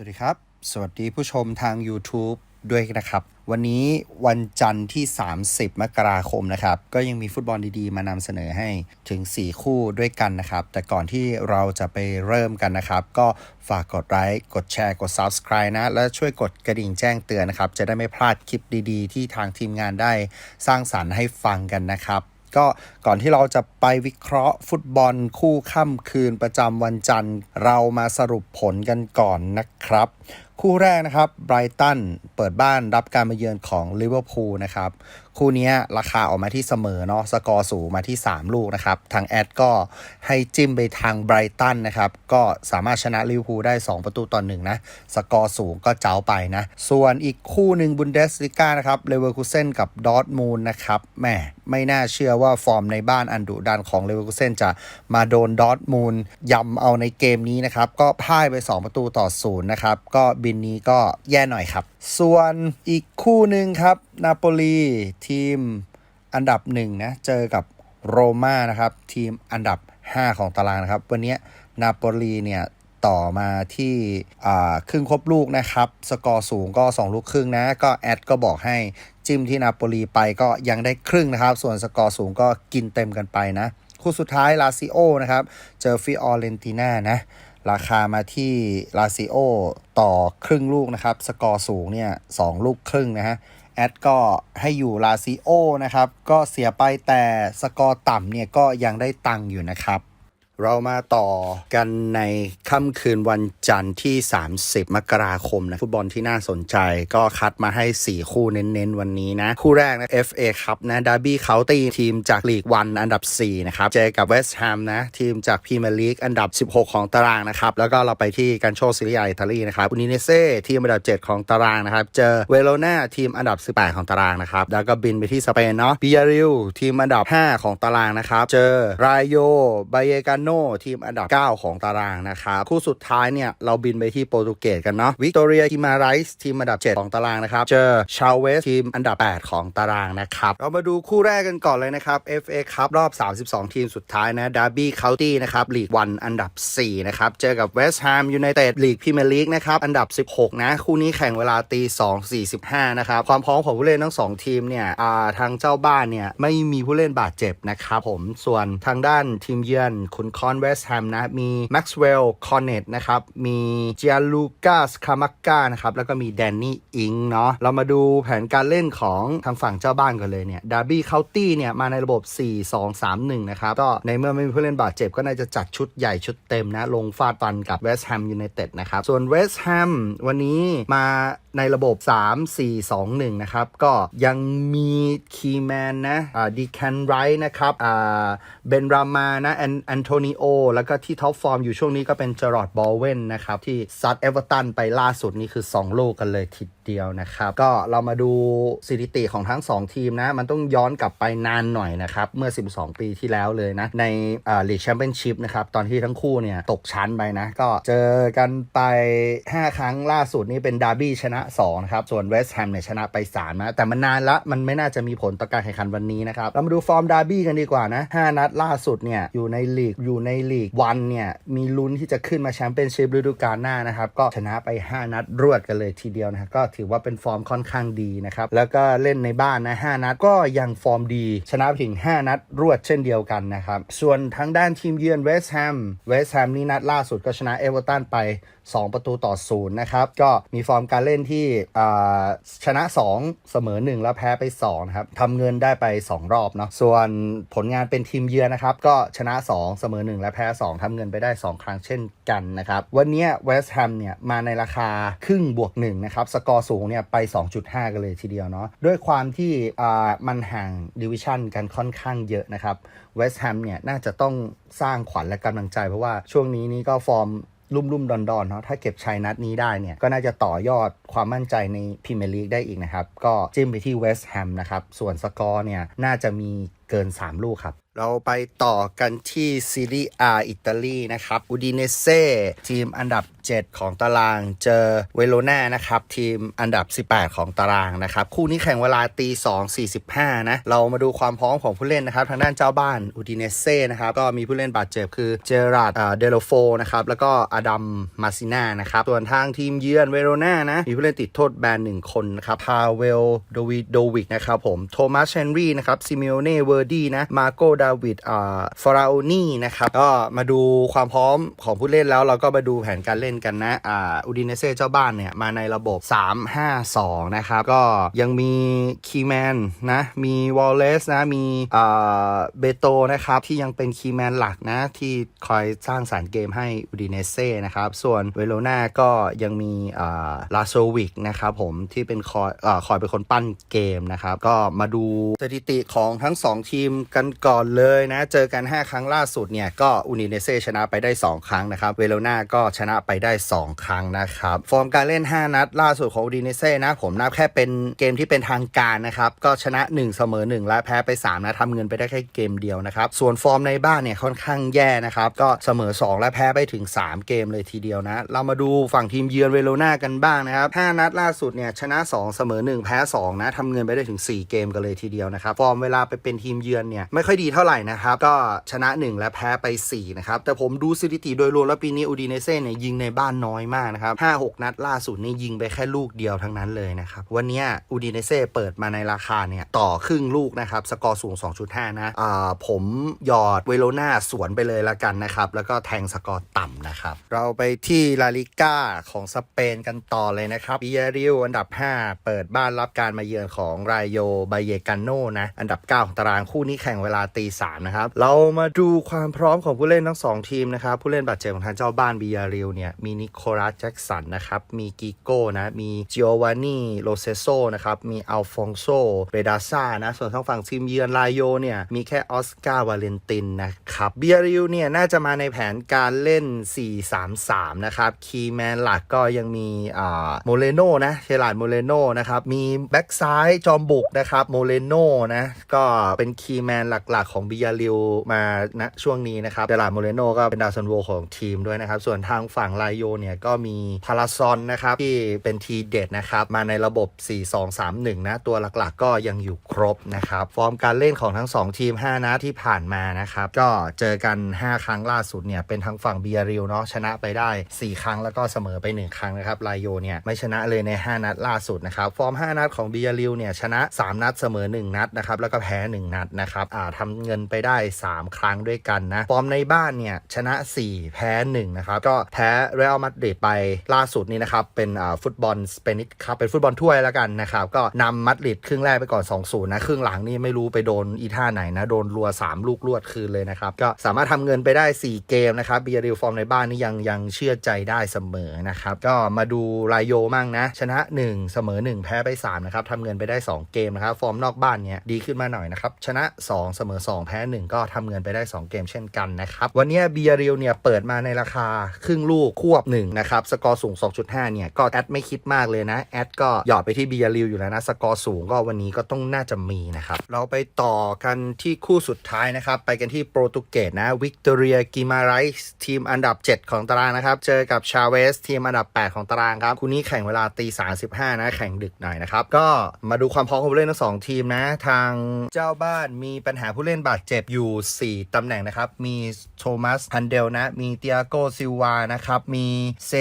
สวัสดีครับ สวัสดีผู้ชมทาง YouTube ด้วยนะครับ วันนี้วันจันทร์ที่ 30 มกราคมนะครับ ก็ยังมีฟุตบอลดีๆ มานำเสนอให้ถึง 4 คู่ด้วยกันนะครับ แต่ก่อนที่เราจะไปเริ่มกันนะครับ ก็ฝากกดไลค์กดแชร์กด Subscribe นะ และช่วยกดกระดิ่งแจ้งเตือนนะครับ จะได้ไม่พลาดคลิปดีๆ ที่ทางทีมงานได้สร้างสรรค์ให้ฟังกันนะครับ ก็ก่อนที่เราจะไปวิเคราะห์ฟุตบอลคู่ค่ำคืนประจำวันจันทร์ เรามาสรุปผลกันก่อนนะครับ คู่แรกนะครับไบรตันเปิดบ้านรับการมาเยือนของลิเวอร์พูลนะครับ คู่นี้ราคาออกมาที่เสมอเนาะสกอร์สูงมาที่ 3 ลูกนะครับ ทางแอดก็ให้จิ้มไปทางไบรตันนะครับ ก็สามารถชนะลิเวอร์พูลได้ 2 ประตูต่อหนึ่งนะ สกอร์สูงก็เจ้าไปนะ ส่วนอีกคู่หนึ่งบุนเดสลิก้านะครับเลเวอร์คูเซนกับดอร์ทมูลนะครับแหมไม่น่าเชื่อว่าฟอร์มในบ้านอันดุดันของเลเวอร์คูเซนจะมาโดนดอร์ทมูลยำเอาในเกมนี้นะครับก็พ่ายไป 2 ประตูต่อศูนย์นะครับก็บนนี้ก็แย่หน่อยครับ ส่วนอีกคู่หนึ่งครับ นาโปลีทีมอันดับหนึ่งนะเจอกับโรม่านะครับ ทีมอันดับ 5 ของตารางนะครับ วันนี้นาโปลีเนี่ยต่อมาที่ครึ่งครบลูกนะครับ สกอร์สูงก็ 2 ลูกครึ่งนะ ก็แอดก็บอกให้จิ้มที่นาโปลีไปก็ยังได้ครึ่งนะครับ ส่วนสกอร์สูงก็กินเต็มกันไปนะ คู่สุดท้ายลาซิโอนะครับ เจอฟิออเรนติน่านะ ราคามาที่ลาซิโอต่อครึ่งลูกนะครับ สกอร์สูงเนี่ยสองลูกครึ่งนะฮะ แอดก็ให้อยู่ลาซิโอนะครับ ก็เสียไปแต่สกอร์ต่ำเนี่ยก็ยังได้ตังค์อยู่นะครับ เรามาต่อกันในค่ำคืนวันจันทร์ที่ 30 มกราคมนะฟุตบอลที่น่าสนใจก็คัดมาให้ 4 คู่เน้นๆ วันนี้นะ คู่แรกนะ FA ครับนะดาร์บี้เคาน์ตี้ทีมจากลีกวันอันดับ 4 นะครับเจอกับเวสต์แฮมนะ ทีมจากพรีเมียร์ลีกอันดับ 16 ของตารางนะครับ แล้วก็เราไปที่กันโชซิลิอาอิตาลีนะครับอุนิเนเซ่ทีมอันดับ 7 ของตารางนะครับ เจอเวโรนาทีมอันดับ 18 ของตารางนะครับแล้วก็บินไปที่สเปนเนาะปิยาริลทีมอันดับ 5 ของตารางนะครับเจอรายโยไบเยกาโนทีมอันดับ 9 ของตารางนะครับคู่สุดท้ายเนี่ยเราบินไปที่โปรตุเกสกันเนาะวิกตอเรียทีมาไรส์ทีมอันดับ 7 ของตารางนะครับ เจอชาเวสทีมอันดับ 8 ของตารางนะครับ เรามาดูคู่แรกกันก่อนเลยนะครับ FA ครับรอบ 32 ทีมสุดท้ายนะดาร์บี้เคาน์ตี้นะครับลีกวันอันดับ 4 นะครับ เจอกับเวสต์แฮมยูไนเต็ดลีกพรีเมียร์ลีกนะครับอันดับ 16 นะ คู่นี้แข่งเวลาตี 2 45 นะครับ ความพร้อมของผู้เล่นทั้ง 2 ทีมเนี่ยอ่าทางเจ้าบ้านเนี่ยไม่มีผู้เล่นบาดเจ็บนะครับผมส่วนทางด้านทีมเยือนคุณคอนเวสแฮมนะ มีแม็กซ์เวลล์คอนเนตนะครับ มีเจียลูกาสคามักกานะครับ แล้วก็มีแดนนี่อิงเนาะ เรามาดูแผนการเล่นของทางฝั่งเจ้าบ้านกันเลยเนี่ย ดาร์บี้เคาน์ตี้เนี่ย มาในระบบ 4 2 3 1 นะครับ ก็ในเมื่อไม่มีผู้เล่นบาดเจ็บก็น่าจะจัดชุดใหญ่ชุดเต็มนะ ลงฟาดฟันกับเวสต์แฮมยูไนเต็ดนะครับ ส่วนเวสต์แฮมวันนี้มาในระบบ 3 4 2 1 นะครับ ก็ยังมีคีแมนนะ อ่าดีแคนไรท์นะครับ อ่า เบนรามานะแอนแอนโทนิโอ แล้วก็ที่ท็อปฟอร์มอยู่ช่วงนี้ก็เป็นเจอร์รดบอลเวนนะครับ ที่ซัดเอเวอร์ตันไปล่าสุดนี่คือ2โลกกันเลยทีเดียวนะครับ ก็เรามาดูสถิติของทั้ง 2 ทีมนะ มันต้องย้อนกลับไปนานหน่อยนะครับ เมื่อ 12 ปีที่แล้วเลยนะ ในลีกแชมเปี้ยนชิพนะครับ ตอนที่ทั้งคู่เนี่ยตกชั้นไปนะ ก็เจอกันไป 5 ครั้งล่าสุดนี่เป็นดาร์บี้ชนะ2นะครับส่วนเวสต์แฮมเนี่ยชนะไป3นะแต่มันนานละมันไม่น่าจะมีผลต่อการแข่งขันวันนี้นะครับเรามาดูฟอร์มดาร์บี้กันดีกว่านะ5นัดล่าสุดเนี่ยอยู่ในลีกอยู่ในลีกวันเนี่ยมีลุ้นที่จะขึ้นมาแชมเปี้ยนชิพฤดูกาลหน้านะครับก็ชนะไป 5 นัดรวดกันเลยทีเดียวนะครับก็ถือว่าเป็นฟอร์มค่อนข้างดีนะครับแล้วก็เล่นในบ้านนะ5นัดก็ยังฟอร์มดี ชนะถึง 5 นัดรวดเช่นเดียวกันนะครับส่วนทางด้านทีมเยือนเวสต์แฮมเวสต์แฮมนี่นัดล่าสุดก็ชนะเอเวอร์ตันไป 2 ประตูต่อศูนย์นะครับก็มีฟอร์มการเล่นที่ชนะ 2 เสมอ 1 แล้วแพ้ไป2นะครับทำเงินได้ไป 2 รอบเนาะส่วนผลงานเป็นทีมเยือนนะครับก็ชนะ 2 เสมอ1และแพ้2ทำเงินไปได้ 2 ครั้งเช่นกันนะครับ วันนี้เวสต์แฮมเนี่ยมาในราคาครึ่งบวก1นะครับ สกอร์สูงเนี่ยไป 2.5 กันเลยทีเดียวเนาะด้วยความที่อ่ามันห่างดิวิชั่นกันค่อนข้างเยอะนะครับเวสต์แฮมเนี่ยน่าจะต้องสร้างขวัญและกำลังใจ เพราะว่าช่วงนี้นี่ก็ฟอร์มลุ่มลุ่มดอนดอนเนาะถ้าเก็บชัยนัดนี้ได้เนี่ย ก็น่าจะต่อยอดความมั่นใจในพรีเมียร์ลีกได้อีกนะครับ ก็จิ้มไปที่เวสต์แฮมนะครับ ส่วนสกอร์เนี่ย น่าจะมีเกิน 3 ลูกครับ เราไปต่อกันที่ซีรีส์อาอิตาลีนะครับอูดิเนเซ่ทีมอันดับ 7 ของตารางเจอเวโรนานะครับทีมอันดับ 18 ของตารางนะครับคู่นี้แข่งเวลาตี2 45 นะ เรามาดูความพร้อมของผู้เล่นนะครับ ทางด้านเจ้าบ้านอูดิเนเซ่นะครับ ก็มีผู้เล่นบาดเจ็บคือเจอราดเดโลโฟนะครับ แล้วก็อดัมมาซิน่านะครับ ส่วนทางทีมเยือนเวโรนานะ มีผู้เล่นติดโทษแบนหนึ่งคนนะครับพาเวลโดวิโดวิกนะครับผมโทมัสเชนรีนะครับซิมิโอเน่เวอร์ดี้นะมาโกดาวิดอ่าฟาราโอนี่นะครับก็มาดูความพร้อมของผู้เล่นแล้วเราก็มาดูแผนการเล่นกันนะอ่าอูดิเนเซ่เจ้าบ้านเนี่ย มาในระบบ 3-5-2 นะครับ ก็ยังมีคีแมนนะ มีวอลเลสนะ มีอ่าเบโตนะครับ ที่ยังเป็นคีแมนหลักนะ ที่คอยสร้างสารรค์เกมให้อูดิเนเซ่นะครับ ส่วนเวโรนาก็ยังมีอ่าลาโซวิกนะครับผมที่เป็นคอยอ่าคอยเป็นคนปั้นเกมนะครับ ก็มาดูสถิติของทั้ง 2 ทีมกันก่อนเลยเลยนะ เจอกัน 5 ครั้งล่าสุดเนี่ย ก็อูดิเนเซชนะไปได้ 2 ครั้งนะครับ เวโรนาก็ชนะไปได้ 2 ครั้งนะครับ ฟอร์มการเล่น 5 นัด ล่าสุดของอูดิเนเซนะ ผมนับแค่เป็นเกมที่เป็นทางการนะครับ ก็ชนะ 1 เสมอ 1 และแพ้ไป 3 นะทำเงินไปได้แค่เกมเดียวนะครับ ส่วนฟอร์มในบ้านเนี่ยค่อนข้างแย่นะครับ ก็เสมอ 2 และแพ้ไปถึง 3 เกมเลยทีเดียวนะ เรามาดูฝั่งทีมเยือนเวโรนากันบ้างนะครับ 5 นัดล่าสุดเนี่ยชนะ 2 เสมอ 1 แพ้ 2 นะทำเงินไปได้ถึง 4 เกมกันเลยทีเดียวนะครับ ฟอร์มเวลาไปเป็นทีมเยือนเนี่ยไม่ค่อยดีเท่าไหร่นะครับ ก็ชนะ 1 และแพ้ไป 4 นะครับ แต่ผมดูสถิติโดยรวมแล้วปีนี้อูดิเนเซ่เนี่ยยิงในบ้านน้อยมากนะครับ5-6นัดล่าสุดนี่ยิงไปแค่ลูกเดียวทั้งนั้นเลยนะครับ วันนี้อูดิเนเซ่เปิดมาในราคาเนี่ยต่อครึ่งลูกนะครับ สกอร์สูง 2.5 นะอ่าผมหยอดเวโรนาสวนไปเลยละกันนะครับ แล้วก็แทงสกอร์ต่ำนะครับ เราไปที่ลาลิก้าของสเปนกันต่อเลยนะครับบิยาริวอันดับ 5 เปิดบ้านรับการมาเยือนของรายโยไบเยกานโนนะอันดับ 9 ของตารางคู่นี้แข่งเวลาตีสามนะครับ เรามาดูความพร้อมของผู้เล่นทั้ง 2 ทีมนะครับ ผู้เล่นบาดเจ็บของทางเจ้าบ้านบิยาริวเนี่ย มีนิโคลัสแจ็กสันนะครับ มีกิโก้นะ มีจิโอวานีโรเซโซนะครับ มีอัลฟองโซเรดาซ่านะ ส่วนทางฝั่งทีมเยือนลายโยเนี่ย มีแค่ออสการ์วาเลนตินนะครับบียาริวเนี่ยน่าจะมาในแผนการเล่น 4-3-3 นะครับ คีย์แมนหลักก็ยังมีอ่าโมเลโนนะเชลาดโมเลโนนะครับ มีแบ็กซ้ายจอมบุกนะครับ โมเลโนนะ ก็เป็นคีย์แมนหลักๆของเบียาริวมาณช่วงนี้นะครับเชลาดโมเลโนก็เป็นดาวซันโวของทีมด้วยนะครับ ส่วนทางฝั่งลายโยเนี่ยก็มีพาราซอนนะครับ ที่เป็นทีเด็ดนะครับ มาในระบบ 4-2-3-1 นะ ตัวหลักๆก็ยังอยู่ครบนะครับ ฟอร์มการเล่นของทั้ง 2 ทีม 5 นัดที่ผ่านมานะครับ ก็เจอกัน 5 ครั้งล่าสุดเนี่ย เป็นทางฝั่งบียาริวเนาะชนะไปได้ 4 ครั้งแล้วก็เสมอไป 1 ครั้งนะครับลายโยเนี่ยไม่ชนะเลยใน 5 นัดล่าสุดนะครับฟอร์ม 5 นัดของบียาริวเนี่ยชนะ 3 นัดเสมอ 1 นัดนะครับแล้วก็แพ้ 1 นัดนะครับอ่าทำเงินไปได้ 3 ครั้งด้วยกันนะ ฟอร์มในบ้านเนี่ย ชนะ 4 แพ้ 1 นะครับ ก็แพ้เรอัลมาดริดไปล่าสุดนี้นะครับ เป็นฟุตบอลสเปนิชครับ เป็นฟุตบอลถ้วยแล้วกันนะครับ ก็นำมาดริดครึ่งแรกไปก่อน 2-0 นะ ครึ่งหลังนี่ไม่รู้ไปโดนอีท่าไหนนะ โดนรัว 3 ลูกรวดคืนเลยนะครับ ก็สามารถทำเงินไปได้ 4 เกมนะครับเบียริลฟอร์มในบ้านนี่ยังยังเชื่อใจได้เสมอนะครับ ก็มาดูรายโยมั่งนะ ชนะ 1 เสมอ 1 แพ้ไป3นะครับทำเงินไปได้ 2 เกมนะครับ ฟอร์มนอกบ้านเนี่ยดีขึ้นมาหน่อยนะครับ ชนะ 2 เสมอ 2แพ้ 1 ก็ทำเงินไปได้ 2 เกมเช่นกันนะครับ วันนี้เบียริลเนี่ยเปิดมาในราคาครึ่งลูกควบ1นะครับ สกอร์สูง 2.5 เนี่ย ก็แอดไม่คิดมากเลยนะ แอดก็หยอดไปที่เบียริลอยู่แล้วนะ สกอร์สูงก็วันนี้ก็ต้องน่าจะมีนะครับ เราไปต่อกันที่คู่สุดท้ายนะครับ ไปกันที่โปรตุเกสนะวิกตอเรียกิมาไรส์ทีมอันดับ 7 ของตารางนะครับ เจอกับชาเวสทีมอันดับ 8 ของตารางครับคู่นี้แข่งเวลาตี35นะแข่งดึกหน่อยนะครับก็มาดูความพร้อมของผู้เล่นทั้งสองทีมนะ ทางเจ้าบ้านมีปัญหาผู้เล่นบาดเจ็บอยู่ 4 ตำแหน่งนะครับ มีโทมัสฮันเดลนะ มีเตียโกซิลวานะครับ มีเซ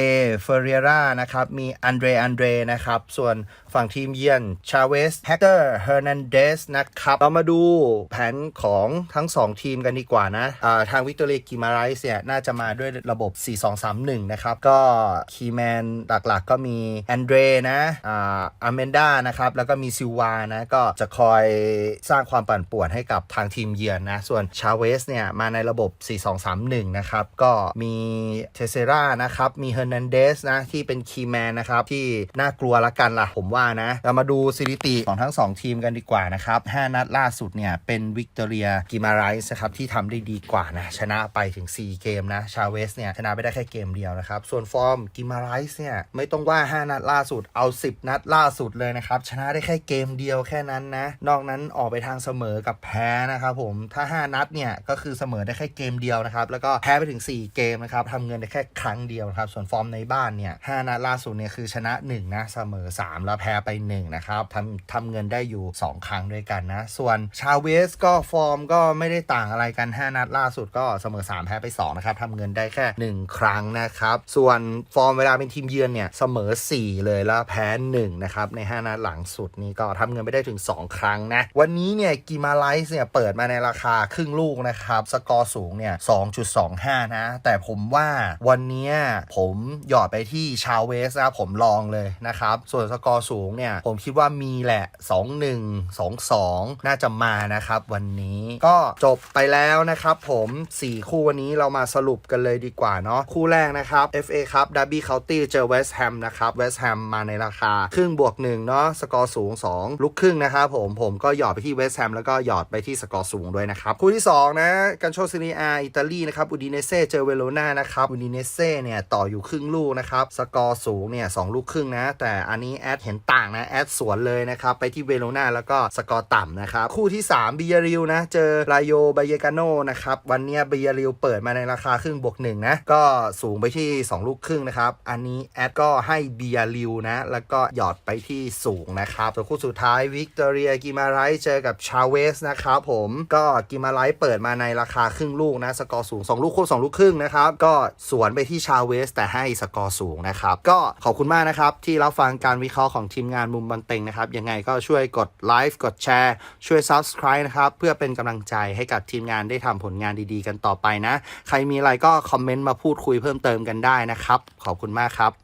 เฟเรียร่านะครับ มีอันเดรอันเดรนะครับ ส่วนฝั่งทีมเยือนชาเวสแฮกเตอร์เฮอร์นันเดสนะครับ เรามาดูแผนของทั้ง 2 ทีมกันดีกว่านะอ่าทางวิกตอเรียกิมาไรส์เนี่ย น่าจะมาด้วยระบบ 4-2-3-1 นะครับ ก็คีแมนหลักๆ ก็มีแอนเดรนะอ่าอเมนดานะครับ แล้วก็มีซิลวานะ ก็จะคอยสร้างความปั่นป่วนให้กับทางทีมเยือนนะ ส่วนชาเวสเนี่ยมาในระบบ 4-2-3-1 นะครับ ก็มีเทเซรานะครับ มีเฮอร์นันเดสนะที่เป็นคีแมนนะครับ ที่น่ากลัวละกันล่ะ ผมว่านะ เรามาดูสถิติของทั้ง 2 ทีมกันดีกว่านะครับ 5 นัดล่าสุดเนี่ยเป็นวิกตอเรียกิมาไรส์นะครับที่ทำได้ดีกว่านะ ชนะไปถึง 4 เกมนะ ชาเวสเนี่ยชนะไปได้แค่เกมเดียวนะครับ ส่วนฟอร์มกิมาไรส์เนี่ยไม่ต้องว่า 5 นัดล่าสุดเอา 10 นัดล่าสุดเลยนะครับชนะได้แค่เกมเดียวแค่นั้นนะนอกนั้นออกไปทางเสมอกับแพ้นะครับผมผมถ้า 5 นัดเนี่ยก็คือเสมอได้แค่เกมเดียวนะครับแล้วก็แพ้ไปถึง 4 เกมนะครับทำเงินได้แค่ครั้งเดียวนะครับส่วนฟอร์มในบ้านเนี่ย5นัดล่าสุดเนี่ยคือชนะ1นะเสมอ 3 แล้วแพ้ไป1นะครับทำทำเงินได้อยู่ 2 ครั้งด้วยกันนะส่วนชาเวสก็ฟอร์มก็ไม่ได้ต่างอะไรกัน 5 นัดล่าสุดก็เสมอ 3 แพ้ไป2นะครับทำเงินได้แค่ 1 ครั้งนะครับส่วนฟอร์มเวลาเป็นทีมเยือนเนี่ยเสมอ 4 เลยแล้วแพ้1นะครับใน 5 นัดหลังสุดนี่ก็ทำเงินไปได้ถึง 2 ครั้งนะวันนี้เนี่ยกิมาไลส์เนี่ยเปิดมาในราคาครึ่งลูกนะครับ สกอร์สูงเนี่ย 2.25 นะ แต่ผมว่าวันเนี้ยผมหยอดไปที่ชาวเวสนะผมลองเลยนะครับ ส่วนสกอร์สูงเนี่ย ผมคิดว่ามีแหละ 2-1 2-2 น่าจะมานะครับ วันนี้ก็จบไปแล้วนะครับผม 4 คู่วันนี้เรามาสรุปกันเลยดีกว่าเนาะคู่แรกนะครับ FA ครับดับบี้เคาน์ตี้เจอเวสต์แฮมนะครับเวสต์แฮมมาในราคาครึ่งบวก1เนาะสกอร์สูง 2ลูกครึ่งนะครับผมผมก็หยอดไปที่เวสต์แฮมแล้วก็หยอดไปที่สกอร์สูงด้วยนะครับ คู่ที่ 2 นะกันโชซินีอาอิตาลีนะครับอูดิเนเซ่เจอเวโรนานะครับอูดิเนเซ่เนี่ยต่ออยู่ครึ่งลูกนะครับสกอร์สูงเนี่ยสลูกครึ่งนะ แต่อันนี้แอดเห็นต่างนะแอดสวนเลยนะครับไปที่เวโรนาแล้วก็สกอร์ต่ำนะครับคู่ที่3บิยาริวนะเจอรายโยบายกาโนนะครับวันนี้บิยาริวเปิดมาในราคาครึ่งบวกหนึ่งนะก็สูงไปที่ 2 ลูกครึ่งนะครับอันนี้แอดก็ให้บิยาริวนะแล้วก็หยอดไปที่สูงนะครับส่วนคู่สุดท้ายวิกตอเรียกิมาไรเจอกับชาเวสนะครับผมก็กิมาไรเปิดมาในราคาครึ่งลูกนะ สกอร์สูง 2 ลูกคู่2ลูกครึ่งนะครับ ก็สวนไปที่ชาเวส แต่ให้สกอร์สูงนะครับ ก็ขอบคุณมากนะครับ ที่รับฟังการวิเคราะห์ของทีมงานมุมบอลเต็งนะครับ ยังไงก็ช่วยกดไลค์กดแชร์ ช่วย Subscribe นะครับ เพื่อเป็นกำลังใจให้กับทีมงานได้ทำผลงานดีๆ กันต่อไปนะ ใครมีอะไรก็คอมเมนต์มาพูดคุยเพิ่มเติมกันได้นะครับ ขอบคุณมากครับ